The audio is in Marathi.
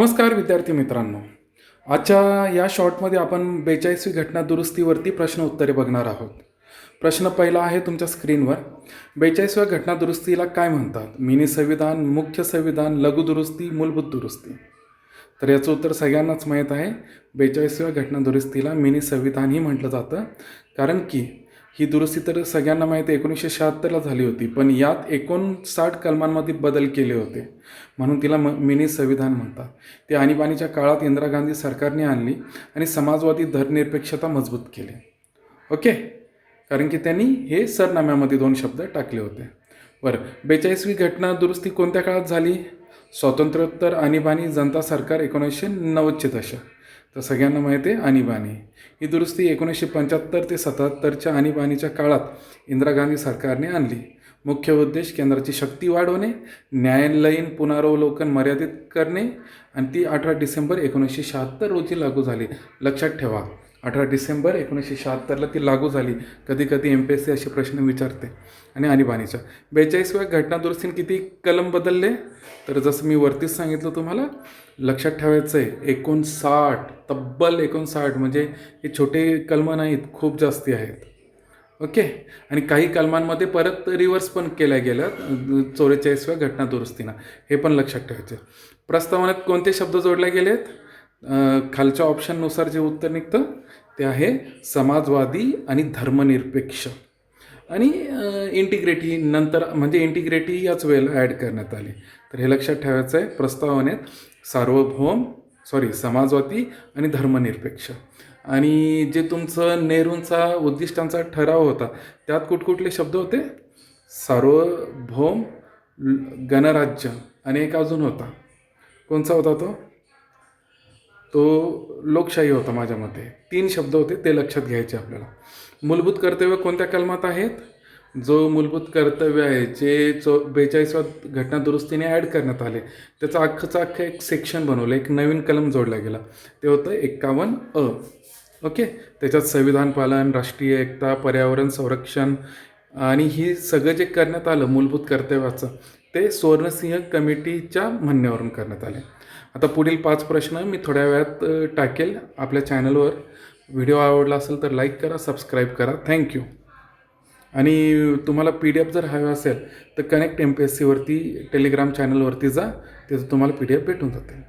नमस्कार विद्यार्थी मित्रांनो. आजच्या या शॉर्टमध्ये आपण बेचाळीसवी घटना दुरुस्तीवरती प्रश्न उत्तरे बघणार आहोत. प्रश्न पहिला आहे तुमच्या स्क्रीनवर. बेचाळीसव्या घटना दुरुस्तीला काय म्हणतात? मिनी संविधान मुख्य संविधान लघुदुरुस्ती मूलभूत दुरुस्ती? तर याचं उत्तर सगळ्यांनाच माहीत आहे. बेचाळीसव्या घटना दुरुस्तीला मिनी संविधानही म्हटलं जातं. कारण की ही दुरुस्ती तर सगळ्यांना माहिती आहे. एकोणीसशे शहात्तरला झाली होती पण यात एकोणसाठ कलमांमध्ये बदल केले होते. म्हणून तिला म मिनी संविधान म्हणतात. ते आणीबाणीच्या काळात इंदिरा गांधी सरकारने आणली आणि समाजवादी धरनिरपेक्षता मजबूत केली. ओके? कारण की त्यांनी हे सरनाम्यामध्ये दोन शब्द टाकले होते. बरं बेचाळीसवी घटना दुरुस्ती कोणत्या काळात झाली? स्वातंत्र्योत्तर आणीबाणी जनता सरकार एकोणीसशे नव्वदचे दशक. तर सगळ्यांना माहिती आहे आणीबाणी ही दुरुस्ती एकोणीसशे पंच्याहत्तर ते सत्याहत्तरच्या आणीबाणीच्या काळात इंदिरा गांधी सरकारने आणली. मुख्य उद्देश केंद्राची शक्ती वाढवणे न्यायालयीन पुनरावलोकन मर्यादित करणे आणि ती अठरा डिसेंबर एकोणीसशे शहात्तर रोजी लागू झाली. लक्षात ठेवा. अठरा डिसेंबर एकोणीसशे शहात्तरला ती लागू झाली. कधी कधी एम पी एस सी असे प्रश्न विचारते. आणि आणीबाणीच्या. बेचाळीसव्या घटना दुरुस्तीने किती कलम बदलले? तर जसं मी वरतीच सांगितलं तुम्हाला लक्षात ठेवायचं आहे एकोणसाठ तब्बल एकोणसाठ म्हणजे हे छोटे कलम नाहीत खूप जास्ती आहेत. ओके? आणि काही कलमांमध्ये परत रिव्हर्स पण केल्या गेल्या चौवेचाळीसव्या घटना दुरुस्तीनं हे पण लक्षात ठेवायचं प्रस्तावनात कोणते शब्द जोडले गेलेत? खालच्या ऑप्शननुसार जे उत्तर निघतं ते आहे समाजवादी आणि धर्मनिरपेक्ष. आणि इंटिग्रेटी नंतर म्हणजे इंटिग्रेटी याच वेळेला ॲड करण्यात आली. तर हे लक्षात ठेवायचं आहे प्रस्तावनेत सार्वभौम सॉरी समाजवादी आणि धर्मनिरपेक्ष. आणि जे तुमचं नेहरूंचा उद्दिष्टांचा ठराव होता त्यात कुठकुठले शब्द होते? सार्वभौम गणराज्य आणि एक अजून होता. कोणचा होता तो? तो लोकशाही होता माझ्या मते. तीन शब्द होते ते लक्षात घ्यायचे आपल्याला. मूलभूत कर्तव्य कोणत्या कलमात आहेत? जो मूलभूत कर्तव्य आहे जे चो बेचाळीसवा घटना दुरुस्तीने ॲड करण्यात आले. त्याचं अख्खंचं अख्खं एक सेक्शन बनवलं एक नवीन कलम जोडला गेला. ते होतं एक्कावन्न अ. ओके? त्याच्यात संविधान पालन राष्ट्रीय एकता पर्यावरण संरक्षण आणि ही सगळं जे करण्यात आलं मूलभूत कर्तव्याचं ते सुवर्णसिंह कमिटीच्या म्हणण्यावरून करण्यात आले. आता पुढील पाच प्रश्न मी थोड्या वेळात टाकेल. आपल्या चॅनलवर व्हिडिओ आवडला असेल तर लाईक करा सबस्क्राईब करा. थँक्यू आणि तुम्हाला पी डी एफ जर हवे असेल तर कनेक्ट एम पी एस सीवरती टेलिग्राम चॅनलवरती जा तिथं तुम्हाला पी डी एफ भेटून जाते